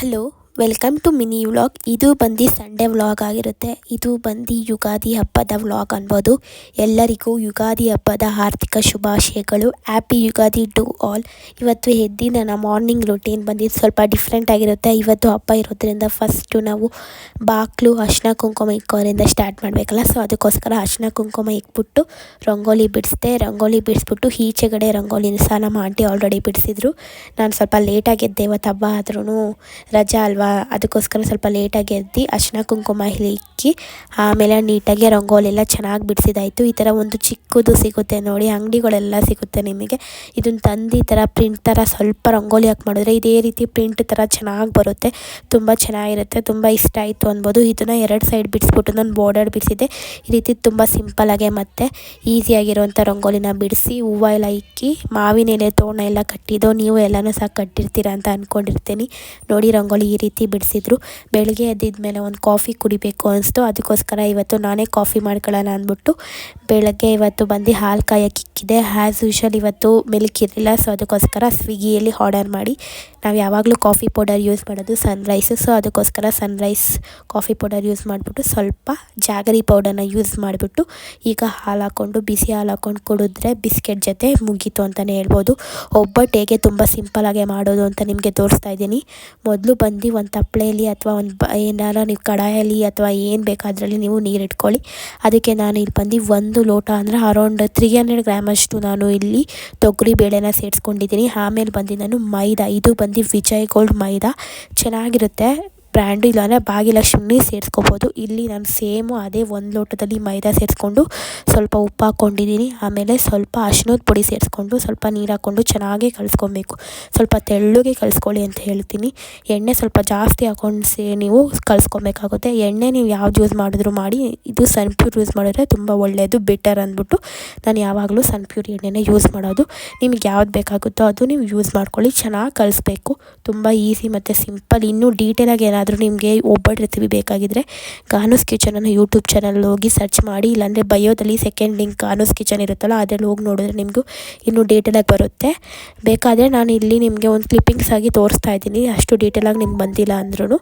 Hello welcome to mini vlog. ಇದು ಬಂದು Sunday vlog ಆಗಿರುತ್ತೆ. ಇದು ಬಂದು ಯುಗಾದಿ ಹಬ್ಬದ ವ್ಲಾಗ್ ಅನ್ಬೋದು. ಎಲ್ಲರಿಗೂ ಯುಗಾದಿ ಹಬ್ಬದ ಆರ್ಥಿಕ ಶುಭಾಶಯಗಳು. ಹ್ಯಾಪಿ ಯುಗಾದಿ ಟು ಆಲ್ ಇವತ್ತು ಎದ್ದು ನನ್ನ ಮಾರ್ನಿಂಗ್ ರುಟೀನ್ ಬಂದು ಸ್ವಲ್ಪ ಡಿಫ್ರೆಂಟ್ ಆಗಿರುತ್ತೆ. ಇವತ್ತು ಹಬ್ಬ ಇರೋದ್ರಿಂದ ಫಸ್ಟು ನಾವು ಬಾಕ್ಲು ಅರ್ಶಿನ ಕುಂಕುಮ ಇಕ್ಕೋರಿಂದ ಸ್ಟಾರ್ಟ್ ಮಾಡಬೇಕಲ್ಲ. ಸೊ ಅದಕ್ಕೋಸ್ಕರ ಅರ್ಶಿನ ಕುಂಕುಮ ಇಕ್ಬಿಟ್ಟು ರಂಗೋಲಿ ಬಿಡಿಸ್ದೆ. ರಂಗೋಲಿ ಬಿಡಿಸ್ಬಿಟ್ಟು ಈಚೆಗಡೆ ರಂಗೋಲಿನ ಸಹ ನಮ್ಮ ಆಲ್ರೆಡಿ ಬಿಡಿಸಿದ್ರು. ನಾನು ಸ್ವಲ್ಪ ಲೇಟಾಗಿದ್ದೆ ಇವತ್ತು ಹಬ್ಬ ಆದ್ರೂ ರಜಾ ಅಲ್ವಾ? ಅದಕ್ಕೋಸ್ಕರ ಸ್ವಲ್ಪ ಲೇಟಾಗಿ ಎದ್ದು ಅರ್ಶಿನ ಕುಂಕುಮ ಇಕ್ಕಿ, ಆಮೇಲೆ ನೀಟಾಗಿ ರಂಗೋಲಿ ಎಲ್ಲ ಚೆನ್ನಾಗಿ ಬಿಡಿಸಿದಾಯಿತು. ಈ ಥರ ಒಂದು ಚಿಕ್ಕದು ಸಿಗುತ್ತೆ ನೋಡಿ, ಅಂಗಡಿಗಳೆಲ್ಲ ಸಿಗುತ್ತೆ ನಿಮಗೆ. ಇದನ್ನು ತಂದು ಈ ಥರ ಪ್ರಿಂಟ್ ಥರ ಸ್ವಲ್ಪ ರಂಗೋಲಿ ಹಾಕಿ ಮಾಡಿದ್ರೆ ಇದೇ ರೀತಿ ಪ್ರಿಂಟ್ ಥರ ಚೆನ್ನಾಗಿ ಬರುತ್ತೆ. ತುಂಬ ಚೆನ್ನಾಗಿರುತ್ತೆ, ತುಂಬ ಇಷ್ಟ ಆಯಿತು ಅನ್ಬೋದು. ಇದನ್ನು ಎರಡು ಸೈಡ್ ಬಿಡಿಸ್ಬಿಟ್ಟು ನಾನು ಬಾರ್ಡರ್ ಬಿಡಿಸಿದೆ ಈ ರೀತಿ ತುಂಬ ಸಿಂಪಲಾಗೆ ಮತ್ತು ಈಸಿಯಾಗಿರುವಂಥ ರಂಗೋಲಿನ ಬಿಡಿಸಿ, ಹೂವು ಎಲ್ಲ ಇಕ್ಕಿ, ಮಾವಿನ ಎಲೆ, ತೋರಣ ಎಲ್ಲ ಕಟ್ಟಿದ್ದು, ನೀವು ಎಲ್ಲನೂ ಸಹ ಕಟ್ಟಿರ್ತೀರ ಅಂತ ಅಂದ್ಕೊಂಡಿರ್ತೀನಿ ನೋಡಿ ರಂಗೋಲಿ ಈ ರೀತಿ ಬಿಡಿಸಿದ್ರು. ಬೆಳಗ್ಗೆ ಎದ್ದಿದ ಮೇಲೆ ಒಂದು ಕಾಫಿ ಕುಡಿಬೇಕು ಅನಿಸ್ತು. ಅದಕ್ಕೋಸ್ಕರ ಇವತ್ತು ನಾನೇ ಕಾಫಿ ಮಾಡ್ಕೊಳ್ಳೋಣ ಅಂದ್ಬಿಟ್ಟು ಬೆಳಗ್ಗೆ ಇವತ್ತು ಬಂದು ಹಾಲು ಕಾಯಕ್ಕೆ ಇಕ್ಕಿದೆ. ಆ್ಯಸ್ ಯೂಶಲ್ ಇವತ್ತು ಮಿಲ್ಕ್ ಇರಲಿಲ್ಲ ಸೊ ಅದಕ್ಕೋಸ್ಕರ ಸ್ವಿಗ್ಗಿಯಲ್ಲಿ ಆರ್ಡರ್ ಮಾಡಿ. ನಾವು ಯಾವಾಗಲೂ ಕಾಫಿ ಪೌಡರ್ ಯೂಸ್ ಮಾಡೋದು ಸನ್ರೈಸು ಸೊ ಅದಕ್ಕೋಸ್ಕರ ಸನ್ರೈಸ್ ಕಾಫಿ ಪೌಡರ್ ಯೂಸ್ ಮಾಡಿಬಿಟ್ಟು ಸ್ವಲ್ಪ ಜಾಗರಿ ಪೌಡರ್ನ ಯೂಸ್ ಮಾಡಿಬಿಟ್ಟು ಈಗ ಹಾಲು ಹಾಕ್ಕೊಂಡು ಬಿಸಿ ಹಾಲು ಹಾಕ್ಕೊಂಡು ಕುಡಿದ್ರೆ ಬಿಸ್ಕೆಟ್ ಜೊತೆ ಮುಗೀತು ಅಂತಲೇ ಹೇಳ್ಬೋದು. ಒಬ್ಬಟ್ಟು ಹೇಗೆ ತುಂಬ ಸಿಂಪಲಾಗೆ ಮಾಡೋದು ಅಂತ ನಿಮಗೆ ತೋರಿಸ್ತಾ ಇದ್ದೀನಿ. ಮೊದಲು ಬಂದು ಒಂದು ತಪ್ಪಲೆಯಲ್ಲಿ ಅಥವಾ ಒಂದು ಬ, ಏನಾರ ನೀವು ಕಡಾಯಲ್ಲಿ ಅಥವಾ ಏನು ಬೇಕಾದ್ರಲ್ಲಿ ನೀವು ನೀರು ಇಟ್ಕೊಳ್ಳಿ. ಅದಕ್ಕೆ ನಾನು ಇಲ್ಲಿ ಬಂದು ಒಂದು ಲೋಟ ಅಂದರೆ ಅರೌಂಡ್ ತ್ರೀ ಹಂಡ್ರೆಡ್ ಗ್ರಾಮಷ್ಟು ನಾನು ಇಲ್ಲಿ ತೊಗರಿ ಬೇಳೆನ ಸೇರಿಸ್ಕೊಂಡಿದ್ದೀನಿ. ಆಮೇಲೆ ಬಂದು ನಾನು ಮೈದಾ, ಇದು ಬಂದು ವಿಜಯ್ ಗೋಲ್ಡ್ ಮೈದಾ. ಚೆನ್ನಾಗಿರುತ್ತೆ. ಬ್ರ್ಯಾಂಡು ಇಲ್ಲಾಂದರೆ ಭಾಗ್ಯಲಕ್ಷ್ಮಿ ಸೇರಿಸ್ಕೋಬೋದು. ಇಲ್ಲಿ ನಾನು ಸೇಮು ಅದೇ ಒಂದು ಲೋಟದಲ್ಲಿ ಮೈದಾ ಸೇರಿಸ್ಕೊಂಡು ಸ್ವಲ್ಪ ಉಪ್ಪು ಹಾಕ್ಕೊಂಡಿದ್ದೀನಿ. ಆಮೇಲೆ ಸ್ವಲ್ಪ ಅರ್ಶಿನದ ಪುಡಿ ಸೇರಿಸ್ಕೊಂಡು ಸ್ವಲ್ಪ ನೀರು ಹಾಕ್ಕೊಂಡು ಚೆನ್ನಾಗಿ ಕಲಿಸ್ಕೊಬೇಕು. ಸ್ವಲ್ಪ ತೆಳ್ಳಗೆ ಕಲಿಸ್ಕೊಳ್ಳಿ ಅಂತ ಹೇಳ್ತೀನಿ. ಎಣ್ಣೆ ಸ್ವಲ್ಪ ಜಾಸ್ತಿ ಹಾಕ್ಕೊಂಡು ಸೇ ನೀವು ಕಲಿಸ್ಕೊಬೇಕಾಗುತ್ತೆ. ಎಣ್ಣೆ ನೀವು ಯಾವ್ದು ಯೂಸ್ ಮಾಡಿದ್ರು ಮಾಡಿ, ಇದು ಸನ್ಪ್ಯೂರ್ ಯೂಸ್ ಮಾಡಿದ್ರೆ ತುಂಬ ಒಳ್ಳೆಯದು ಬೆಟರ್ ಅಂದ್ಬಿಟ್ಟು ನಾನು ಯಾವಾಗಲೂ ಸನ್ಪ್ಯೂರ್ ಎಣ್ಣೆನೇ ಯೂಸ್ ಮಾಡೋದು. ನಿಮ್ಗೆ ಯಾವ್ದು ಬೇಕಾಗುತ್ತೋ ಅದು ನೀವು ಯೂಸ್ ಮಾಡ್ಕೊಳ್ಳಿ. ಚೆನ್ನಾಗಿ ಕಲಿಸ್ಬೇಕು. ತುಂಬ ಈಸಿ ಮತ್ತು ಸಿಂಪಲ್ ಇನ್ನೂ ಡೀಟೇಲಾಗಿ ಏನಾದರೂ ನಿಮಗೆ ಒಬ್ಬಟ್ಟು ರೆಸಿಪಿ ಬೇಕಾಗಿದ್ದರೆ ಕಿಚನ್ ಕಿಚನನ್ನು ಯೂಟ್ಯೂಬ್ ಚಾನಲ್ ಹೋಗಿ ಸರ್ಚ್ ಮಾಡಿ, ಇಲ್ಲಾಂದರೆ ಬಯೋದಲ್ಲಿ ಸೆಕೆಂಡ್ ಲಿಂಕ್ ಕಾನೂಸ್ ಕಿಚನ್ ಇರುತ್ತಲ್ಲ, ಅದರಲ್ಲಿ ಹೋಗಿ ನೋಡಿದ್ರೆ ನಿಮಗೂ ಇನ್ನೂ ಡೀಟೇಲಾಗಿ ಬರುತ್ತೆ. ಬೇಕಾದರೆ ನಾನು ಇಲ್ಲಿ ನಿಮಗೆ ಒಂದು ಕ್ಲಿಪ್ಪಿಂಗ್ಸ್ ಆಗಿ ತೋರಿಸ್ತಾ ಇದ್ದೀನಿ. ಅಷ್ಟು ಡೀಟೇಲಾಗಿ ನಿಮ್ಗೆ ಬಂದಿಲ್ಲ ಅಂದ್ರೂ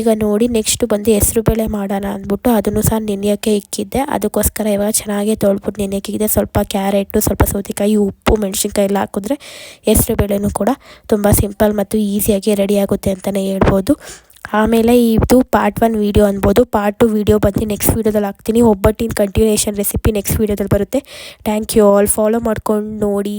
ಈಗ ನೋಡಿ ನೆಕ್ಸ್ಟು ಬಂದು ಹೆಸ್ರು ಬೇಳೆ ಮಾಡೋಣ ಅಂದ್ಬಿಟ್ಟು ಅದನ್ನು ಸಹ ನೆನೆಯೋಕ್ಕೆ ಇಕ್ಕಿದ್ದೆ. ಅದಕ್ಕೋಸ್ಕರ ಇವಾಗ ಚೆನ್ನಾಗಿ ತೊಳ್ಬಿಟ್ಟು ನೆನೆಯೋಕೆ ಸ್ವಲ್ಪ ಕ್ಯಾರೆಟು, ಸ್ವಲ್ಪ ಸೌತೆಕಾಯಿ, ಉಪ್ಪು, ಮೆಣಸಿನ್ಕಾಯಿ ಎಲ್ಲ ಹಾಕಿದ್ರೆ ಹೆಸರು ಬೇಳೆನೂ ಕೂಡ ತುಂಬ ಸಿಂಪಲ್ ಮತ್ತು ಈಸಿಯಾಗಿ ರೆಡಿ ಆಗುತ್ತೆ ಅಂತಲೇ ಹೇಳ್ಬೋದು. ಆಮೇಲೆ ಇದು ಪಾರ್ಟ್ ಒನ್ ವೀಡಿಯೋ ಅನ್ಬೋದು. ಪಾರ್ಟ್ ಟು ವೀಡಿಯೋ ಬಂದು ನೆಕ್ಸ್ಟ್ ವೀಡಿಯೋದಲ್ಲಿ ಹಾಕ್ತೀನಿ. ಒಬ್ಬಟ್ಟಿನ ಕಂಟಿನ್ಯೂಷನ್ ರೆಸಿಪಿ ನೆಕ್ಸ್ಟ್ ವೀಡಿಯೋದಲ್ಲಿ ಬರುತ್ತೆ. ಥ್ಯಾಂಕ್ ಯು ಆಲ್ ಫಾಲೋ ಮಾಡ್ಕೊಂಡು ನೋಡಿ.